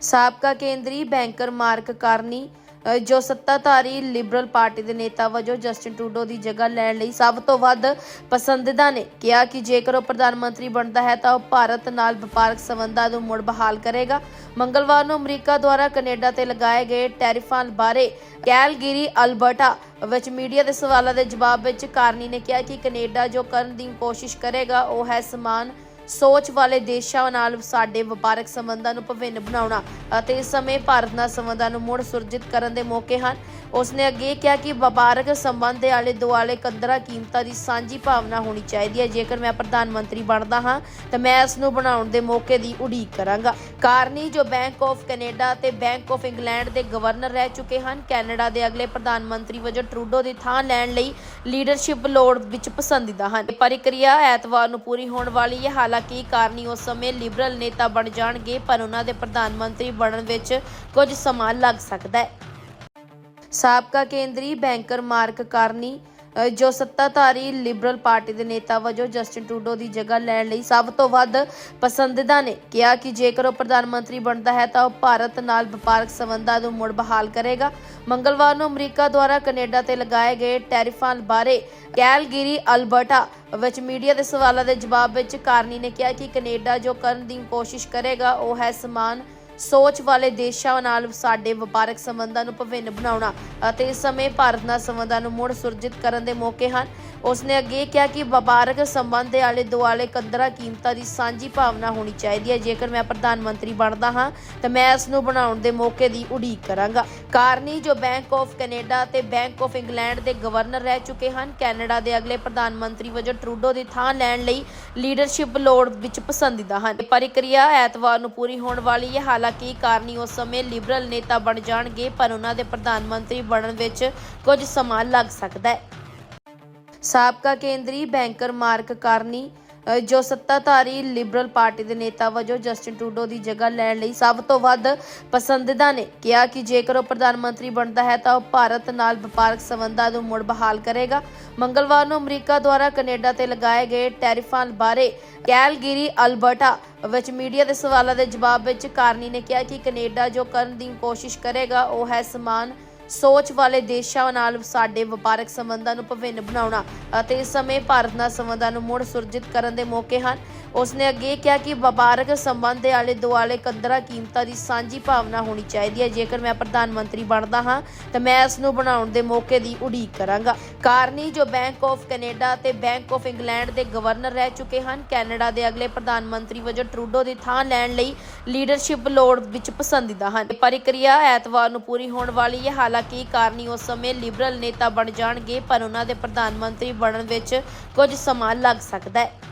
ਸਾਬਕਾ ਕੇਂਦਰੀ banker mark Carney ਜੋ ਸੱਤਾਧਾਰੀ ਲਿਬਰਲ ਪਾਰਟੀ ਦੇ ਨੇਤਾ ਵਜੋਂ ਜਸਟਿਨ ਟਰੂਡੋ ਦੀ ਜਗ੍ਹਾ ਲੈਣ ਲਈ ਸਭ ਤੋਂ ਵੱਧ ਪਸੰਦੀਦਾ ਨੇ ਕਿਹਾ ਕਿ ਜੇਕਰ ਉਹ ਪ੍ਰਧਾਨ ਮੰਤਰੀ ਬਣਦਾ ਹੈ ਤਾਂ ਉਹ ਭਾਰਤ ਨਾਲ ਵਪਾਰਕ ਸੰਬੰਧਾਂ ਨੂੰ ਮੁੜ ਬਹਾਲ ਕਰੇਗਾ। ਮੰਗਲਵਾਰ ਨੂੰ ਅਮਰੀਕਾ ਦੁਆਰਾ ਕੈਨੇਡਾ ਤੇ ਲਗਾਏ ਗਏ ਟੈਰਿਫਾਂ ਬਾਰੇ ਕੈਲਗਰੀ, ਅਲਬਰਟਾ ਵਿੱਚ ਮੀਡੀਆ ਦੇ ਸਵਾਲਾਂ ਦੇ ਜਵਾਬ ਵਿੱਚ ਕਾਰਨੀ ਨੇ ਕਿਹਾ ਕਿ ਕੈਨੇਡਾ ਜੋ ਕਰਨ ਦੀ ਕੋਸ਼ਿਸ਼ ਕਰੇਗਾ, ਉਹ ਹੈ ਸਮਾਨ ਸੋਚ ਵਾਲੇ ਦੇਸ਼ਾਂ ਨਾਲ ਸਾਡੇ ਵਪਾਰਕ ਸੰਬੰਧਾਂ ਨੂੰ ਭਿੰਨ ਬਣਾਉਣਾ ਅਤੇ ਇਸ ਸਮੇਂ ਭਾਰਤ ਨਾਲ ਸੰਬੰਧਾਂ ਨੂੰ ਮੁੜ ਸੁਰਜੀਤ ਕਰਨ ਦੇ ਮੌਕੇ ਹਨ। ਉਸਨੇ ਅੱਗੇ ਕਿਹਾ ਕਿ ਵਪਾਰਕ ਸੰਬੰਧ ਦੇ ਆਲੇ ਦੁਆਲੇ ਕਦਰਾਂ ਕੀਮਤਾਂ ਦੀ ਸਾਂਝੀ ਭਾਵਨਾ ਹੋਣੀ ਚਾਹੀਦੀ ਹੈ। ਜੇਕਰ ਮੈਂ ਪ੍ਰਧਾਨ ਮੰਤਰੀ ਬਣਦਾ ਹਾਂ, ਤਾਂ ਮੈਂ ਇਸ ਨੂੰ ਬਣਾਉਣ ਦੇ ਮੌਕੇ ਦੀ ਉਡੀਕ ਕਰਾਂਗਾ। ਕਾਰਨੀ ਜੋ ਬੈਂਕ ਆਫ ਕੈਨੇਡਾ ਤੇ ਬੈਂਕ ਆਫ ਇੰਗਲੈਂਡ ਦੇ ਗਵਰਨਰ ਰਹਿ ਚੁੱਕੇ ਹਨ, ਕੈਨੇਡਾ ਦੇ ਅਗਲੇ ਪ੍ਰਧਾਨ ਮੰਤਰੀ ਵਜੋਂ ਟਰੂਡੋ ਦੀ ਥਾਂ ਲੈਣ ਲਈ ਲੀਡਰਸ਼ਿਪ ਲੋੜ ਵਿੱਚ ਪਸੰਦੀਦਾ ਹਨ। ਇਹ ਪ੍ਰਕਿਰਿਆ ਐਤਵਾਰ ਨੂੰ ਪੂਰੀ ਹੋਣ ਵਾਲੀ ਹੈ। ਹਾਲਾਂਕਿ ਕਾਰਨੀ ਉਸ ਸਮੇਂ ਲਿਬਰਲ ਨੇਤਾ ਬਣ ਜਾਣਗੇ, ਪਰ ਉਹਨਾਂ ਦੇ ਪ੍ਰਧਾਨ ਮੰਤਰੀ ਬਣਨ ਵਿੱਚ ਕੁਝ ਸਮਾਂ ਲੱਗ ਸਕਦਾ ਹੈ। ਸਾਬਕਾ ਕੇਂਦਰੀ ਬੈਂਕਰ ਮਾਰਕ ਕਾਰਨੀ ਜੋ ਸੱਤਾਧਾਰੀ ਲਿਬਰਲ ਪਾਰਟੀ ਦੇ ਨੇਤਾ ਵਜੋਂ ਜਸਟਿਨ ਟਰੂਡੋ ਦੀ ਜਗ੍ਹਾ ਲੈਣ ਲਈ ਸਭ ਤੋਂ ਵੱਧ ਪਸੰਦੀਦਾ ਨੇ ਕਿਹਾ ਕਿ ਜੇਕਰ ਉਹ ਪ੍ਰਧਾਨ ਮੰਤਰੀ ਬਣਦਾ ਹੈ ਤਾਂ ਉਹ ਭਾਰਤ ਨਾਲ ਵਪਾਰਕ ਸੰਬੰਧਾਂ ਨੂੰ ਮੁੜ ਬਹਾਲ ਕਰੇਗਾ। ਮੰਗਲਵਾਰ ਨੂੰ ਅਮਰੀਕਾ ਦੁਆਰਾ ਕੈਨੇਡਾ ਤੇ ਲਗਾਏ ਗਏ ਟੈਰਿਫਾਂ ਬਾਰੇ ਕੈਲਗਰੀ, ਅਲਬਰਟਾ ਵਿੱਚ ਮੀਡੀਆ ਦੇ ਸਵਾਲਾਂ ਦੇ ਜਵਾਬ ਵਿੱਚ ਕਾਰਨੀ ਨੇ ਕਿਹਾ ਕਿ ਕੈਨੇਡਾ ਜੋ ਕਰਨ ਦੀ ਕੋਸ਼ਿਸ਼ ਕਰੇਗਾ, ਉਹ ਹੈ ਸਮਾਨ ਸੋਚ ਵਾਲੇ ਦੇਸ਼ਾਂ ਨਾਲ ਸਾਡੇ ਵਪਾਰਕ ਸੰਬੰਧਾਂ ਨੂੰ ਭਿੰਨ ਬਣਾਉਣਾ ਅਤੇ ਇਸ ਸਮੇਂ ਭਾਰਤ ਨਾਲ ਸੰਬੰਧਾਂ ਨੂੰ ਮੁੜ ਸੁਰਜੀਤ ਕਰਨ ਦੇ ਮੌਕੇ ਹਨ। ਉਸਨੇ ਅੱਗੇ ਕਿਹਾ ਕਿ ਵਪਾਰਕ ਸੰਬੰਧ ਦੇ ਆਲੇ ਦੁਆਲੇ ਕਦਰਾਂ ਕੀਮਤਾਂ ਦੀ ਸਾਂਝੀ ਭਾਵਨਾ ਹੋਣੀ ਚਾਹੀਦੀ ਹੈ। ਜੇਕਰ ਮੈਂ ਪ੍ਰਧਾਨ ਮੰਤਰੀ ਬਣਦਾ ਹਾਂ, ਤਾਂ ਮੈਂ ਇਸ ਨੂੰ ਬਣਾਉਣ ਦੇ ਮੌਕੇ ਦੀ ਉਡੀਕ ਕਰਾਂਗਾ। ਕਾਰਨੀ ਜੋ ਬੈਂਕ ਆਫ ਕੈਨੇਡਾ ਤੇ ਬੈਂਕ ਆਫ ਇੰਗਲੈਂਡ ਦੇ ਗਵਰਨਰ ਰਹਿ ਚੁੱਕੇ ਹਨ, ਕੈਨੇਡਾ ਦੇ ਅਗਲੇ ਪ੍ਰਧਾਨ ਮੰਤਰੀ ਵਜੋਂ ਟਰੂਡੋ ਦੀ ਥਾਂ ਲੈਣ ਲਈ ਲੀਡਰਸ਼ਿਪ ਲੋੜ ਵਿੱਚ ਪਸੰਦੀਦਾ ਹਨ। ਪ੍ਰਕਿਰਿਆ ਐਤਵਾਰ ਨੂੰ ਪੂਰੀ ਹੋਣ ਵਾਲੀ ਹੈ। ਹਾਲਾਂਕਿ ਕਾਰਨੀ ਉਸ ਸਮੇਂ ਲਿਬਰਲ ਨੇਤਾ ਬਣ ਜਾਣਗੇ, ਪਰ ਉਹਨਾਂ ਦੇ ਪ੍ਰਧਾਨ ਮੰਤਰੀ ਬਣਨ ਵਿੱਚ ਕੁਝ ਸਮਾਂ ਲੱਗ ਸਕਦਾ ਹੈ। ਸਾਬਕਾ ਕੇਂਦਰੀ ਬੈਂਕਰ ਮਾਰਕ ਕਾਰਨੀ ਜੋ ਸੱਤਾਧਾਰੀ ਲਿਬਰਲ ਪਾਰਟੀ ਦੇ ਨੇਤਾ ਵਜੋਂ ਜਸਟਿਨ ਟਰੂਡੋ ਦੀ ਜਗ੍ਹਾ ਲੈਣ ਲਈ ਸਭ ਤੋਂ ਵੱਧ ਪਸੰਦੀਦਾ ਨੇ ਕਿਹਾ ਕਿ ਜੇਕਰ ਉਹ ਪ੍ਰਧਾਨ ਮੰਤਰੀ ਬਣਦਾ ਹੈ ਤਾਂ ਉਹ ਭਾਰਤ ਨਾਲ ਵਪਾਰਕ ਸੰਬੰਧਾਂ ਨੂੰ ਮੁੜ ਬਹਾਲ ਕਰੇਗਾ। ਮੰਗਲਵਾਰ ਨੂੰ ਅਮਰੀਕਾ ਦੁਆਰਾ ਕੈਨੇਡਾ ਤੇ ਲਗਾਏ ਗਏ ਟੈਰਿਫਾਂ ਬਾਰੇ ਕੈਲਗਰੀ, ਅਲਬਰਟਾ ਵਿੱਚ ਮੀਡੀਆ ਦੇ ਸਵਾਲਾਂ ਦੇ ਜਵਾਬ ਵਿੱਚ ਕਾਰਨੀ ਨੇ ਕਿਹਾ ਕਿ ਕੈਨੇਡਾ ਜੋ ਕਰਨ ਦੀ ਕੋਸ਼ਿਸ਼ ਕਰੇਗਾ ਉਹ ਹੈ ਸਮਾਨ ਸੋਚ ਵਾਲੇ ਦੇਸ਼ਾਂ ਨਾਲ ਸਾਡੇ ਵਪਾਰਕ ਸੰਬੰਧਾਂ ਨੂੰ ਭਿੰਨ ਬਣਾਉਣਾ ਅਤੇ ਇਸ ਸਮੇਂ ਭਾਰਤ ਨਾਲ ਸੰਬੰਧਾਂ ਨੂੰ ਮੁੜ ਸੁਰਜੀਤ ਕਰਨ ਦੇ ਮੌਕੇ ਹਨ। ਉਸਨੇ ਅੱਗੇ ਕਿਹਾ ਕਿ ਵਪਾਰਕ ਸੰਬੰਧ ਦੇ ਆਲੇ ਦੁਆਲੇ ਕਦਰਾਂ ਕੀਮਤਾਂ ਦੀ ਸਾਂਝੀ ਭਾਵਨਾ ਹੋਣੀ ਚਾਹੀਦੀ ਹੈ। ਜੇਕਰ ਮੈਂ ਪ੍ਰਧਾਨ ਮੰਤਰੀ ਬਣਦਾ ਹਾਂ, ਤਾਂ ਮੈਂ ਇਸ ਨੂੰ ਬਣਾਉਣ ਦੇ ਮੌਕੇ ਦੀ ਉਡੀਕ ਕਰਾਂਗਾ। ਕਾਰਨੀ ਜੋ ਬੈਂਕ ਆਫ ਕੈਨੇਡਾ ਤੇ ਬੈਂਕ ਆਫ ਇੰਗਲੈਂਡ ਦੇ ਗਵਰਨਰ ਰਹਿ ਚੁੱਕੇ ਹਨ, ਕੈਨੇਡਾ ਦੇ ਅਗਲੇ ਪ੍ਰਧਾਨ ਮੰਤਰੀ ਵਜੋਂ ਟਰੂਡੋ ਦੀ ਥਾਂ ਲੈਣ ਲਈ ਲੀਡਰਸ਼ਿਪ ਲੋੜ ਵਿੱਚ ਪਸੰਦੀਦਾ ਹਨ। ਪ੍ਰਕਿਰਿਆ ਐਤਵਾਰ ਨੂੰ ਪੂਰੀ ਹੋਣ ਵਾਲੀ ਹੈ। ਹਾਲਾਂਕਿ ਹਾਲਾਂਕਿ ਕਾਰਨੀ ਉਸ ਸਮੇਂ ਲਿਬਰਲ ਨੇਤਾ ਬਣ ਜਾਣਗੇ, ਪਰ ਉਹਨਾਂ ਦੇ ਪ੍ਰਧਾਨ ਮੰਤਰੀ ਬਣਨ ਵਿੱਚ ਕੁਝ ਸਮਾਂ ਲੱਗ ਸਕਦਾ ਹੈ।